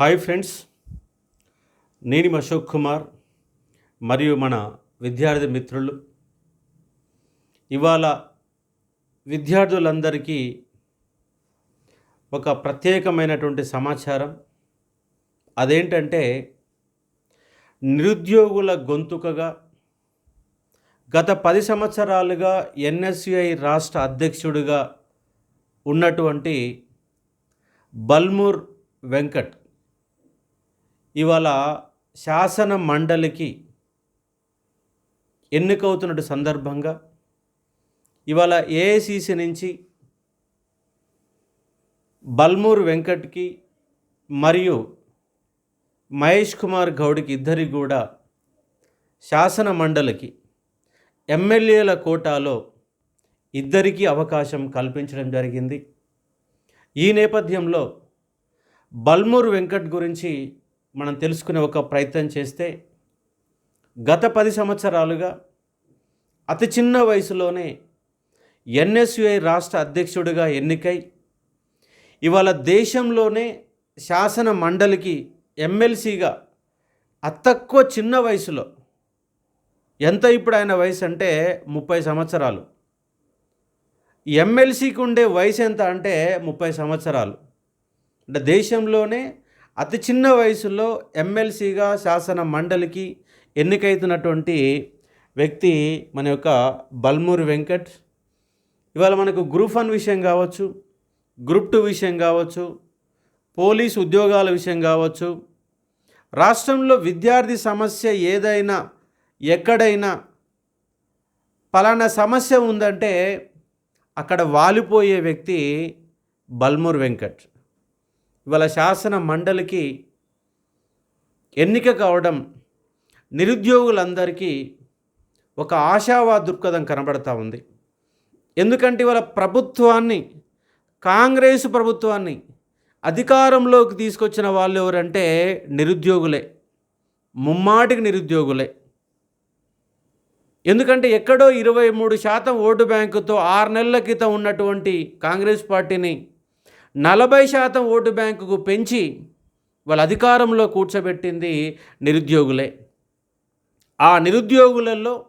Hi friends నేను అశోక్ కుమార్ మరియు మన విద్యార్థి మిత్రులు. ఇవాళ విద్యార్థులందరికీ ఒక ప్రత్యేకమైనటువంటి సమాచారం. అదేంటంటే నిరుద్యోగుల గొంతుకగా గత పది సంవత్సరాలుగా ఎన్ఎస్యుఐ రాష్ట్ర అధ్యక్షుడిగా ఉన్నటువంటి బల్మూర్ వెంకట్ ఇవాళ శాసన మండలికి ఎన్నికవుతున్న సందర్భంగా ఇవాళ ఏఐసిసి నుంచి బల్మూర్ వెంకట్కి మరియు మహేష్ కుమార్ గౌడ్కి ఇద్దరికి కూడా శాసన మండలికి ఎమ్మెల్యేల కోటాలో ఇద్దరికీ అవకాశం కల్పించడం జరిగింది. ఈ నేపథ్యంలో బల్మూర్ వెంకట్ గురించి మనం తెలుసుకునే ఒక ప్రయత్నం చేస్తే గత పది సంవత్సరాలుగా అతి చిన్న వయసులోనే ఎన్ఎస్యుఐ రాష్ట్ర అధ్యక్షుడిగా ఎన్నికై ఇవాళ దేశంలోనే శాసన మండలికి ఎమ్మెల్సీగా అత్తక్కువ చిన్న వయసులో ఎంత ఇప్పుడు ఆయన వయసు అంటే ముప్పై సంవత్సరాలు. ఎమ్మెల్సీకి ఉండే వయసు ఎంత అంటే ముప్పై సంవత్సరాలు. అంటే దేశంలోనే అతి చిన్న వయసులో ఎమ్మెల్సీగా శాసన మండలికి ఎన్నికైతున్నటువంటి వ్యక్తి మన యొక్క బల్మూరి వెంకట్. ఇవాళ మనకు గ్రూప్ వన్ విషయం కావచ్చు గ్రూప్ టూ విషయం కావచ్చు పోలీస్ ఉద్యోగాల విషయం కావచ్చు రాష్ట్రంలో విద్యార్థి సమస్య ఏదైనా ఎక్కడైనా పలానా సమస్య ఉందంటే అక్కడ వాలిపోయే వ్యక్తి బల్మూర్ వెంకట్. ఇవాళ శాసన మండలికి ఎన్నిక కావడం నిరుద్యోగులందరికీ ఒక ఆశావా దృక్పథం కనబడతా ఉంది. ఎందుకంటే ఇవాళ ప్రభుత్వాన్ని కాంగ్రెస్ ప్రభుత్వాన్ని అధికారంలోకి తీసుకొచ్చిన వాళ్ళు ఎవరంటే నిరుద్యోగులే ముమ్మాటికి నిరుద్యోగులే. ఎందుకంటే ఎక్కడో ఇరవై మూడు శాతం ఓటు బ్యాంకుతో ఆరు నెలల క్రితం ఉన్నటువంటి కాంగ్రెస్ పార్టీని నలభై శాతం ఓటు బ్యాంకుకు పెంచి వాళ్ళ అధికారంలో కూర్చోబెట్టింది నిరుద్యోగులే. ఆ నిరుద్యోగులలో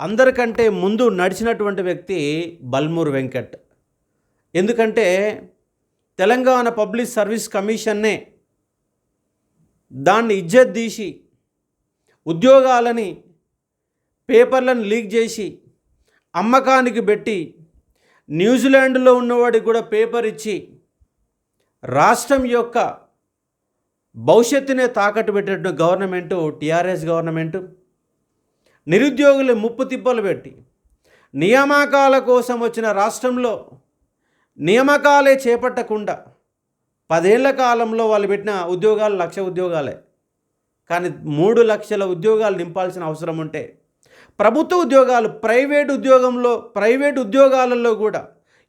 అందరికంటే ముందు నడిచినటువంటి వ్యక్తి బల్మూర్ వెంకట్. ఎందుకంటే తెలంగాణ పబ్లిక్ సర్వీస్ కమిషన్నే దాన్ని ఇజ్జత్ తీసి ఉద్యోగాలని పేపర్లను లీక్ చేసి అమ్మకానికి పెట్టి న్యూజిలాండ్లో ఉన్నవాడికి కూడా పేపర్ ఇచ్చి రాష్ట్రం యొక్క భవిష్యత్తునే తాకట్టు పెట్టినట్టు గవర్నమెంటు టీఆర్ఎస్ గవర్నమెంటు నిరుద్యోగులు ముప్పు తిప్పలు పెట్టి నియామకాల కోసం వచ్చిన రాష్ట్రంలో నియామకాలే చేపట్టకుండా పదేళ్ళ కాలంలో వాళ్ళు పెట్టిన ఉద్యోగాలు లక్ష ఉద్యోగాలే. కానీ మూడు లక్షల ఉద్యోగాలు నింపాల్సిన అవసరం ఉంటే ప్రభుత్వ ఉద్యోగాలు ప్రైవేట్ ఉద్యోగంలో ప్రైవేట్ ఉద్యోగాలలో కూడా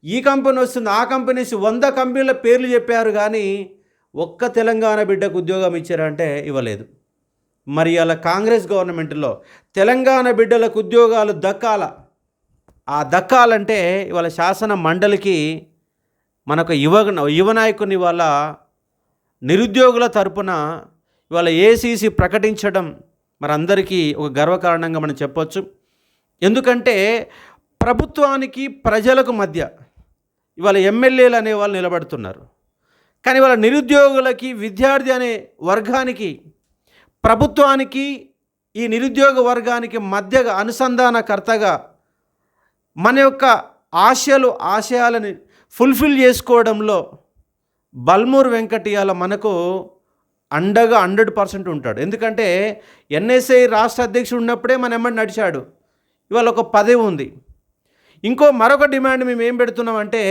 ఈ కంపెనీ వస్తుంది ఆ కంపెనీస్ వంద కంపెనీల పేర్లు చెప్పారు కానీ ఒక్క తెలంగాణ బిడ్డకు ఉద్యోగం ఇచ్చారంటే ఇవ్వలేదు. మరి అలా కాంగ్రెస్ గవర్నమెంట్లో తెలంగాణ బిడ్డలకు ఉద్యోగాలు దక్కాల? ఆ దక్కాలంటే ఇవాళ శాసన మండలికి మనకు యువ యువ నాయకుని వాళ్ళ నిరుద్యోగుల తరపున ఇవాళ ఏసీసీ ప్రకటించడం మనందరికీ ఒక గర్వకారణంగా మనం చెప్పొచ్చు. ఎందుకంటే ప్రభుత్వానికి ప్రజలకు మధ్య ఇవాళ ఎమ్మెల్యేలు అనే వాళ్ళు నిలబడుతున్నారు. కానీ ఇవాళ నిరుద్యోగులకి విద్యార్థి అనే వర్గానికి ప్రభుత్వానికి ఈ నిరుద్యోగ వర్గానికి మధ్యగా అనుసంధానకర్తగా మన యొక్క ఆశలు ఆశయాలని ఫుల్ఫిల్ చేసుకోవడంలో బల్మూర్ వెంకటియాల మనకు అండగా హండ్రెడ్ పర్సెంట్ ఉంటాడు. ఎందుకంటే ఎన్ఎస్ఐ రాష్ట్ర అధ్యక్షుడు ఉన్నప్పుడే మన ఎమ్మడి నడిచాడు. ఇవాళ ఒక పదవి ఉంది. ఇంకో మరొక డిమాండ్ మేము ఏం పెడుతున్నామంటే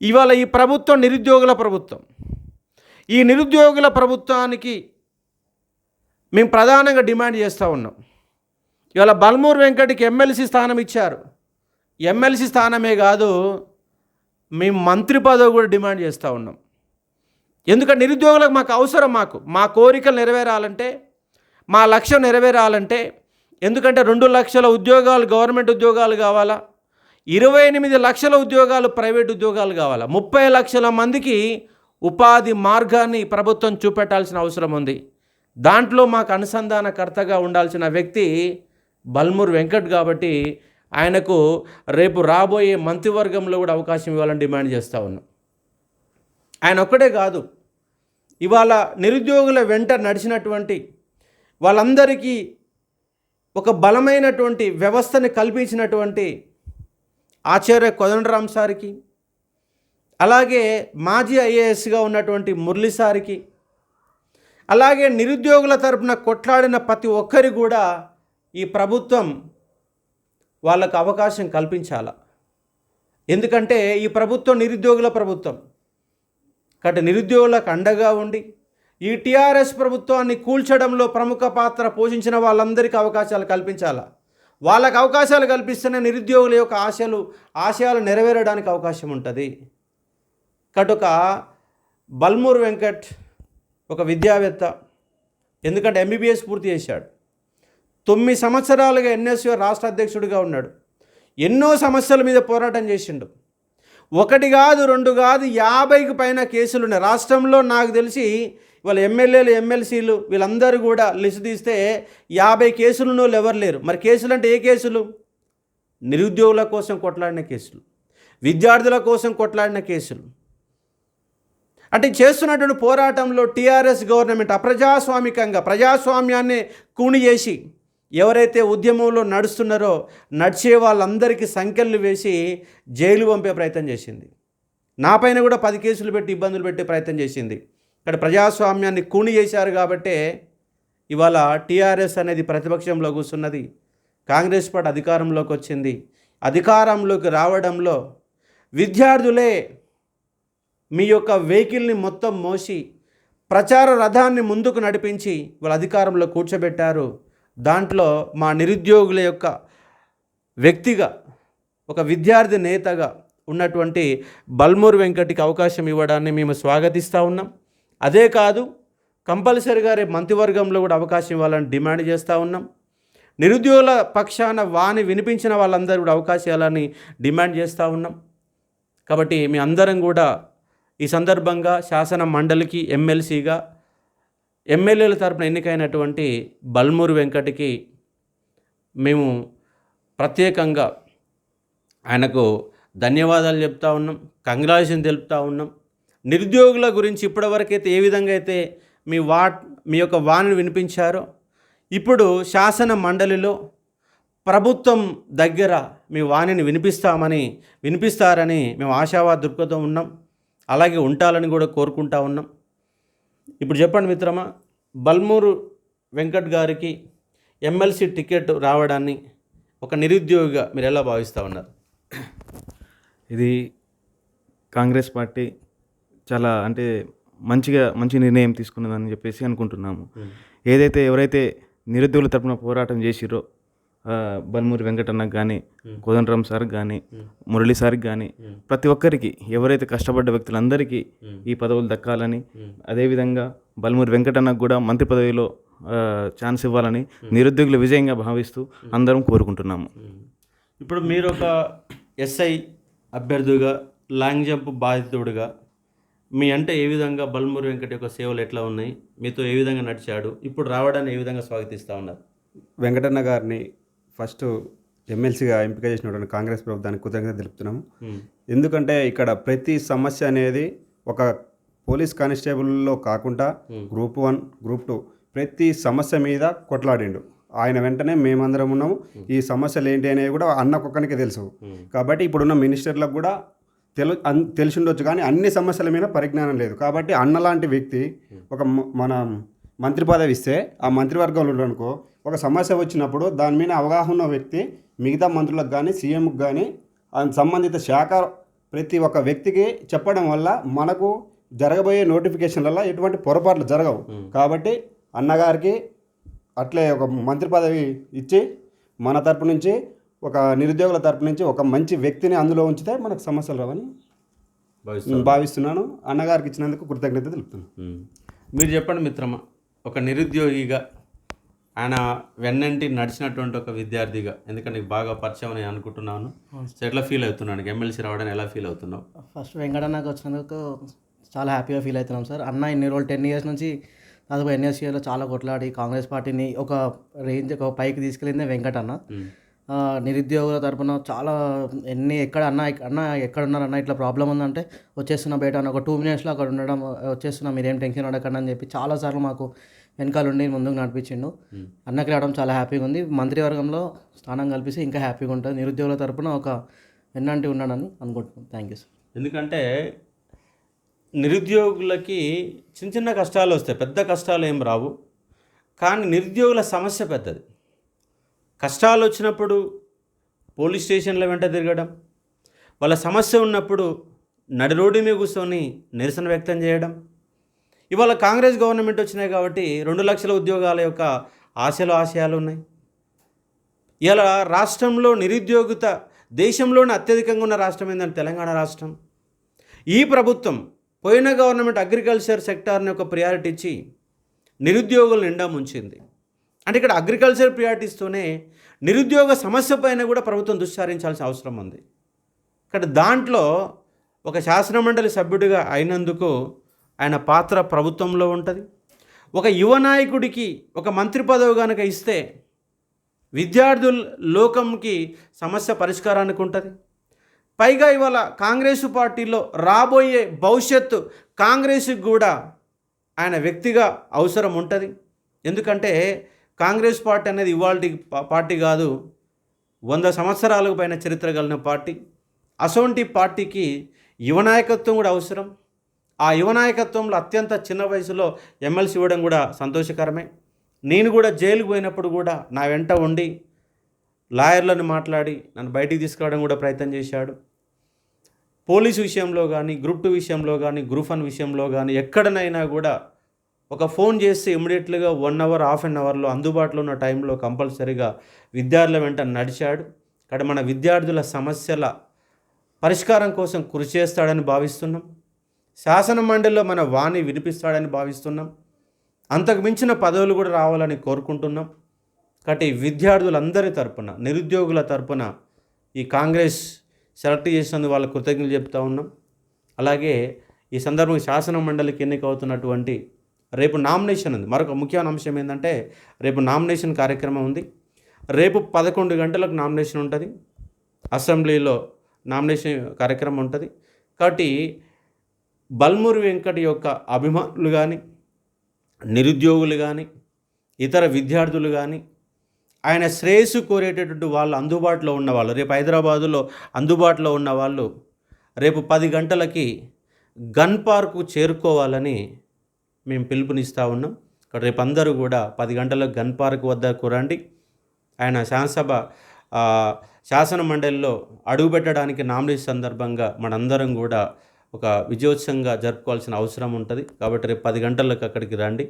ఇవాళ ఈ ప్రభుత్వం నిరుద్యోగుల ప్రభుత్వం. ఈ నిరుద్యోగుల ప్రభుత్వానికి మేము ప్రధానంగా డిమాండ్ చేస్తూ ఉన్నాం. ఇవాళ బల్మూర్ వెంకట్కి ఎమ్మెల్సీ స్థానం ఇచ్చారు. ఎమ్మెల్సీ స్థానమే కాదు మేము మంత్రి పదవి కూడా డిమాండ్ చేస్తూ ఉన్నాం. ఎందుకంటే నిరుద్యోగులకు మాకు అవసరం మాకు. మా కోరికలు నెరవేరాలంటే మా లక్ష్యం నెరవేరాలంటే ఎందుకంటే రెండు లక్షల ఉద్యోగాలు గవర్నమెంట్ ఉద్యోగాలు కావాలా? ఇరవై ఎనిమిది లక్షల ఉద్యోగాలు ప్రైవేట్ ఉద్యోగాలు కావాలా? ముప్పై లక్షల మందికి ఉపాధి మార్గాన్ని ప్రభుత్వం చూపెట్టాల్సిన అవసరం ఉంది. దాంట్లో మాకు అనుసంధానకర్తగా ఉండాల్సిన వ్యక్తి బల్మూర్ వెంకట్ కాబట్టి ఆయనకు రేపు రాబోయే మంత్రివర్గంలో కూడా అవకాశం ఇవ్వాలని డిమాండ్ చేస్తూ ఉన్నాం. ఆయన ఒక్కడే కాదు. ఇవాళ నిరుద్యోగుల వెంట నడిచినటువంటి వాళ్ళందరికీ ఒక బలమైనటువంటి వ్యవస్థని కల్పించినటువంటి ఆచార్య కోదండరామ్ సార్కి అలాగే మాజీ ఐఏఎస్గా ఉన్నటువంటి మురళి సార్కి అలాగే నిరుద్యోగుల తరపున కొట్లాడిన ప్రతి ఒక్కరి కూడా ఈ ప్రభుత్వం వాళ్ళకు అవకాశం కల్పించాల. ఎందుకంటే ఈ ప్రభుత్వం నిరుద్యోగుల ప్రభుత్వం. కాబట్టి నిరుద్యోగులకు అండగా ఉండి ఈ టీఆర్ఎస్ ప్రభుత్వాన్ని కూల్చడంలో ప్రముఖ పాత్ర పోషించిన వాళ్ళందరికీ అవకాశాలు కల్పించాలా? వాళ్ళకు అవకాశాలు కల్పిస్తేనే నిరుద్యోగుల యొక్క ఆశలు ఆశయాలు నెరవేరడానికి అవకాశం ఉంటుంది. కటుక బల్మూర్ వెంకట్ ఒక విద్యావేత్త ఎందుకంటే ఎంబీబీఎస్ పూర్తి చేశాడు. తొమ్మిది సంవత్సరాలుగా ఎన్ఎస్యూ రాష్ట్ర అధ్యక్షుడిగా ఉన్నాడు. ఎన్నో సమస్యల మీద పోరాటం చేసిండు. ఒకటి కాదు రెండు కాదు యాభైకి పైన కేసులు ఉన్నాయి రాష్ట్రంలో నాకు తెలిసి వాళ్ళ ఎమ్మెల్యేలు ఎమ్మెల్సీలు వీళ్ళందరూ కూడా లిస్ట్ తీస్తే యాభై కేసులు వాళ్ళు ఎవరు లేరు. మరి కేసులు అంటే ఏ కేసులు? నిరుద్యోగుల కోసం కొట్లాడిన కేసులు విద్యార్థుల కోసం కొట్లాడిన కేసులు. అంటే చేస్తున్నటువంటి పోరాటంలో టీఆర్ఎస్ గవర్నమెంట్ అప్రజాస్వామికంగా ప్రజాస్వామ్యాన్ని కూని చేసి ఎవరైతే ఉద్యమంలో నడుస్తున్నారో నడిచే వాళ్ళందరికీ సంఖ్యలు వేసి జైలు పంపే ప్రయత్నం చేసింది. నా పైన కూడా పది కేసులు పెట్టి ఇబ్బందులు పెట్టే ప్రయత్నం చేసింది. ఇక్కడ ప్రజాస్వామ్యాన్ని కూని చేశారు కాబట్టే ఇవాళ టీఆర్ఎస్ అనేది ప్రతిపక్షంలో కూర్చున్నది కాంగ్రెస్ పార్టీ అధికారంలోకి వచ్చింది. అధికారంలోకి రావడంలో విద్యార్థులే మీ యొక్క వెహికల్ని మొత్తం మోసి ప్రచార రథాన్ని ముందుకు నడిపించి వాళ్ళ అధికారంలో కూర్చోబెట్టారు. దాంట్లో మా నిరుద్యోగుల యొక్క వ్యక్తిగా ఒక విద్యార్థి నేతగా ఉన్నటువంటి బల్మూర్ వెంకటికి అవకాశం ఇవ్వడాన్ని మేము స్వాగతిస్తూ ఉన్నాం. అదే కాదు కంపల్సరిగా రేపు మంత్రివర్గంలో కూడా అవకాశం ఇవ్వాలని డిమాండ్ చేస్తూ ఉన్నాం. నిరుద్యోగుల పక్షాన వాని వినిపించిన వాళ్ళందరూ కూడా అవకాశం ఇవ్వాలని డిమాండ్ చేస్తూ ఉన్నాం. కాబట్టి మీ అందరం కూడా ఈ సందర్భంగా శాసన మండలికి ఎమ్మెల్సీగా ఎమ్మెల్యేల తరపున ఎన్నికైనటువంటి బల్మూరు వెంకటకి మేము ప్రత్యేకంగా ఆయనకు ధన్యవాదాలు చెప్తా ఉన్నాం. కంగ్రాచులేషన్ తెలుపుతా ఉన్నాం. నిరుద్యోగుల గురించి ఇప్పటివరకైతే ఏ విధంగా అయితే మీ వా మీ యొక్క వాణిని వినిపించారో ఇప్పుడు శాసన మండలిలో ప్రభుత్వం దగ్గర మీ వాణిని వినిపిస్తామని వినిపిస్తారని మేము ఆశావాద దృక్పథం ఉన్నాం. అలాగే ఉంటాలని కూడా కోరుకుంటా ఉన్నాం. ఇప్పుడు చెప్పండి మిత్రమా బల్మూరు వెంకట్ గారికి ఎమ్మెల్సీ టికెట్ రావడాన్ని ఒక నిరుద్యోగిగా మీరు ఎలా భావిస్తూ ఉన్నారు? ఇది కాంగ్రెస్ పార్టీ చాలా అంటే మంచిగా మంచి నిర్ణయం తీసుకున్నదని చెప్పేసి అనుకుంటున్నాము. ఏదైతే ఎవరైతే నిరుద్యోగుల తరపున పోరాటం చేసిరో బల్మూరి వెంకటన్నకు కానీ కోదండరామ్ సార్కి కానీ మురళి సార్కి కానీ ప్రతి ఒక్కరికి ఎవరైతే కష్టపడ్డ వ్యక్తులందరికీ ఈ పదవులు దక్కాలని అదేవిధంగా బల్మూరి వెంకటన్నకు కూడా మంత్రి పదవిలో ఛాన్స్ ఇవ్వాలని నిరుద్యోగుల విజయంగా భావిస్తూ అందరం కోరుకుంటున్నాము. ఇప్పుడు మీరు ఒక ఎస్ఐ అభ్యర్థిగా లాంగ్ జంప్ బాధితుడిగా మీ అంటే ఏ విధంగా బల్మూరి వెంకట యొక్క సేవలు ఎట్లా ఉన్నాయి? మీతో ఏ విధంగా నడిచాడు? ఇప్పుడు రావడాన్ని ఏ విధంగా స్వాగతిస్తూ ఉన్నారు? వెంకటన్న గారిని ఫస్ట్ ఎమ్మెల్సీగా ఎంపిక చేసినటువంటి కాంగ్రెస్ ప్రభుత్వానికి కృతజ్ఞత తెలుపుతున్నాము. ఎందుకంటే ఇక్కడ ప్రతి సమస్య అనేది ఒక పోలీస్ కానిస్టేబుల్లో కాకుండా గ్రూప్ వన్ గ్రూప్ టూ ప్రతి సమస్య మీద కొట్లాడిండు. ఆయన వెంటనే మేమందరం ఉన్నాము. ఈ సమస్యలు ఏంటి అనేవి కూడా అన్నకొక్కనికి తెలుసు. కాబట్టి ఇప్పుడున్న మినిస్టర్లకు కూడా తెలు తెలిసి ఉండొచ్చు కానీ అన్ని సమస్యల మీద పరిజ్ఞానం లేదు. కాబట్టి అన్న లాంటి వ్యక్తి ఒక మన మంత్రి పదవి ఇస్తే ఆ మంత్రివర్గంలో ఉండనుకో ఒక సమస్య వచ్చినప్పుడు దాని మీద అవగాహన ఉన్న వ్యక్తి మిగతా మంత్రులకు కానీ సీఎంకి కానీ సంబంధిత శాఖ ప్రతి ఒక్క వ్యక్తికి చెప్పడం వల్ల మనకు జరగబోయే నోటిఫికేషన్లలో ఎటువంటి పొరపాట్లు జరగవు. కాబట్టి అన్నగారికి అట్లే ఒక మంత్రి పదవి ఇచ్చి మన తరపు నుంచి ఒక నిరుద్యోగుల తరపు నుంచి ఒక మంచి వ్యక్తిని అందులో ఉంచితే మనకు సమస్యలు రావని భావిస్తూ భావిస్తున్నాను. అన్నగారికి ఇచ్చినందుకు కృతజ్ఞత తెలుపుతున్నాను. మీరు చెప్పండి మిత్రమా ఒక నిరుద్యోగిగా ఆయన వెన్నంటి నడిచినటువంటి ఒక విద్యార్థిగా ఎందుకంటే నీకు బాగా పరిచయం అని అనుకుంటున్నాను. ఎట్లా ఫీల్ అవుతున్నాను ఎమ్మెల్సీ రావడానికి ఎలా ఫీల్ అవుతున్నావు? ఫస్ట్ వెంకటన్నకు వచ్చినందుకు చాలా హ్యాపీగా ఫీల్ అవుతున్నాం సార్. అన్న ఇన్ని రోజులు టెన్ ఇయర్స్ నుంచి దాదాపు ఎన్ఎస్సీలో చాలా కొట్లాడి కాంగ్రెస్ పార్టీని ఒక రేంజ్ ఒక పైకి తీసుకెళ్ళిందే వెంకట అన్న ఆ, నిరుద్యోగుల తరపున చాలా ఎన్ని ఎక్కడ అన్న అన్న ఎక్కడ ఉన్నారు అన్న ఇట్లా ప్రాబ్లం ఉందంటే వచ్చేస్తున్నా బయట అన్న ఒక టూ మినిట్స్లో అక్కడ ఉండడం వచ్చేస్తున్నా మీరేం టెన్షన్ పడకండి అని చెప్పి చాలాసార్లు మాకు వెనకాల ఉండి ముందుకు నడిపించిండు. అన్నకి రావడం చాలా హ్యాపీగా ఉంది. మంత్రివర్గంలో స్థానం కల్పిస్తే ఇంకా హ్యాపీగా ఉంటుంది. నిరుద్యోగుల తరపున ఒక వెన్నంటి ఉన్నాడని అనుకుంటున్నాను థ్యాంక్ యూ సార్ ఎందుకంటే నిరుద్యోగులకి చిన్న చిన్న కష్టాలు వస్తాయి. పెద్ద కష్టాలు ఏం రావు. కానీ నిరుద్యోగుల సమస్య పెద్దది. కష్టాలు వచ్చినప్పుడు పోలీస్ స్టేషన్ల వెంట తిరగడం వాళ్ళ సమస్య ఉన్నప్పుడు నడి రోడ్డు మీద కూర్చొని నిరసన వ్యక్తం చేయడం. ఇవాళ కాంగ్రెస్ గవర్నమెంట్ వచ్చినాయి కాబట్టి రెండు లక్షల ఉద్యోగాల యొక్క ఆశలు ఆశయాలు ఉన్నాయి. ఇలా రాష్ట్రంలో నిరుద్యోగిత దేశంలోనే అత్యధికంగా ఉన్న రాష్ట్రం ఏంటంటే తెలంగాణ రాష్ట్రం. ఈ ప్రభుత్వం పోయిన గవర్నమెంట్ అగ్రికల్చర్ సెక్టార్ని ఒక ప్రియారిటీ ఇచ్చి నిరుద్యోగులు నిండా ముంచింది. అంటే ఇక్కడ అగ్రికల్చర్ ప్రియారిటీస్తోనే నిరుద్యోగ సమస్య పైన కూడా ప్రభుత్వం దుశ్చారించాల్సిన అవసరం ఉంది. ఇక్కడ దాంట్లో ఒక శాసనమండలి సభ్యుడిగా అయినందుకు ఆయన పాత్ర ప్రభుత్వంలో ఉంటుంది. ఒక యువ నాయకుడికి ఒక మంత్రి పదవి కనుక ఇస్తే విద్యార్థుల లోకంకి సమస్య పరిష్కారానికి ఉంటుంది. పైగా ఇవాళ కాంగ్రెస్ పార్టీలో రాబోయే భవిష్యత్తు కాంగ్రెస్కి కూడా ఆయన వ్యక్తిగా అవసరం ఉంటుంది. ఎందుకంటే కాంగ్రెస్ పార్టీ అనేది ఇవాళ పార్టీ కాదు. వంద సంవత్సరాలకు పైన చరిత్ర కలిగిన పార్టీ. అసోంటి పార్టీకి యువ నాయకత్వం కూడా అవసరం. ఆ యువనాయకత్వంలో అత్యంత చిన్న వయసులో ఎమ్మెల్సీ ఇవ్వడం కూడా సంతోషకరమే. నేను కూడా జైలుకు పోయినప్పుడు కూడా నా వెంట ఉండి లాయర్లను మాట్లాడి నన్ను బయటికి తీసుకురావడం కూడా ప్రయత్నం చేశాడు. పోలీసు విషయంలో కానీ గ్రూప్ టూ విషయంలో కానీ గ్రూప్ వన్ విషయంలో కానీ ఎక్కడనైనా కూడా ఒక ఫోన్ చేస్తే ఇమ్మీడియట్లుగా వన్ అవర్ హాఫ్ అన్ అవర్లో అందుబాటులో ఉన్న టైంలో కంపల్సరీగా విద్యార్థుల వెంట నడిచాడు. ఇక్కడ మన విద్యార్థుల సమస్యల పరిష్కారం కోసం కృషి చేస్తాడని భావిస్తున్నాం. శాసన మండలిలో మన వాణి వినిపిస్తాడని భావిస్తున్నాం. అంతకు మించిన పదవులు కూడా రావాలని కోరుకుంటున్నాం. కాబట్టి విద్యార్థులందరి తరపున నిరుద్యోగుల తరపున ఈ కాంగ్రెస్ సెలెక్ట్ చేసినందుకు వాళ్ళ కృతజ్ఞతలు చెప్తా ఉన్నాం. అలాగే ఈ సందర్భంగా శాసన మండలికి ఎన్నికవుతున్నటువంటి రేపు నామినేషన్ ఉంది. మరొక ముఖ్యమైన అంశం ఏంటంటే రేపు నామినేషన్ కార్యక్రమం ఉంది. రేపు పదకొండు గంటలకు నామినేషన్ ఉంటుంది. అసెంబ్లీలో నామినేషన్ కార్యక్రమం ఉంటుంది. కాబట్టి బల్మూరి వెంకట్ యొక్క అభిమానులు కానీ నిరుద్యోగులు కానీ ఇతర విద్యార్థులు కానీ ఆయన శ్రేయస్సు కోరేటటువంటి వాళ్ళు అందుబాటులో ఉన్నవాళ్ళు రేపు హైదరాబాదులో అందుబాటులో ఉన్న వాళ్ళు రేపు పది గంటలకి గన్ పార్కు చేరుకోవాలని మేము పిలుపునిస్తూ ఉన్నాం. ఇక్కడ రేపు అందరూ కూడా పది గంటలకు గన్ పార్క్ వద్ద కురండి. ఆయన శాసనసభ శాసన మండలిలో అడుగుపెట్టడానికి నామినేషన్ సందర్భంగా మనందరం కూడా ఒక విజయోత్సవంగా జరుపుకోవాల్సిన అవసరం ఉంటుంది. కాబట్టి రేపు పది గంటలకు అక్కడికి రండి.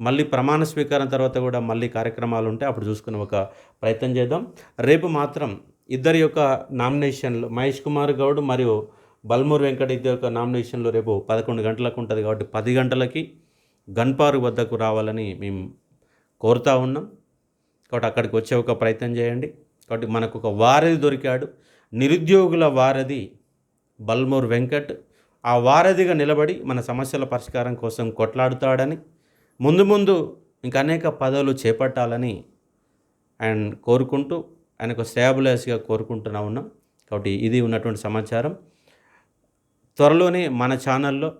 మళ్ళీ ప్రమాణ స్వీకారం తర్వాత కూడా మళ్ళీ కార్యక్రమాలు ఉంటే అప్పుడు చూసుకుని ఒక ప్రయత్నం చేద్దాం. రేపు మాత్రం ఇద్దరి యొక్క నామినేషన్లు మహేష్ కుమార్ గౌడ్ మరియు బల్మూర్ వెంకట ఇద్దరి యొక్క నామినేషన్లు రేపు పదకొండు గంటలకు ఉంటుంది. కాబట్టి పది గంటలకి గన్పారు వద్దకు రావాలని మేము కోరుతా ఉన్నాం. కాబట్టి అక్కడికి వచ్చే ఒక ప్రయత్నం చేయండి. కాబట్టి మనకు ఒక వారధి దొరికాడు. నిరుద్యోగుల వారధి బల్మూర్ వెంకట్. ఆ వారధిగా నిలబడి మన సమస్యల పరిష్కారం కోసం కొట్లాడుతాడని ముందు ముందు ఇంకా అనేక పదవులు చేపట్టాలని ఆయన కోరుకుంటూ ఆయనకు స్టేబులైజ్గా కోరుకుంటున్నా ఉన్నాం. కాబట్టి ఇది ఉన్నటువంటి సమాచారం. త్వరలోనే మన ఛానల్లో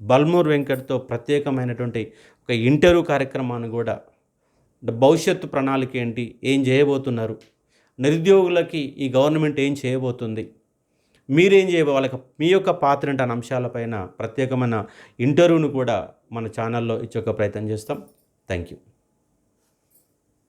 బల్మూర్ వెంకట్తో ప్రత్యేకమైనటువంటి ఒక ఇంటర్వ్యూ కార్యక్రమాన్ని కూడా భవిష్యత్తు ప్రణాళిక ఏంటి? ఏం చేయబోతున్నారు? నిరుద్యోగులకి ఈ గవర్నమెంట్ ఏం చేయబోతుంది? మీరేం చేయబో వాళ్ళకి మీ యొక్క పాత్ర అంటే అంశాలపైన ప్రత్యేకమైన ఇంటర్వ్యూను కూడా మన ఛానల్లో ఇచ్చే ఒక ప్రయత్నం చేస్తాం. Thank you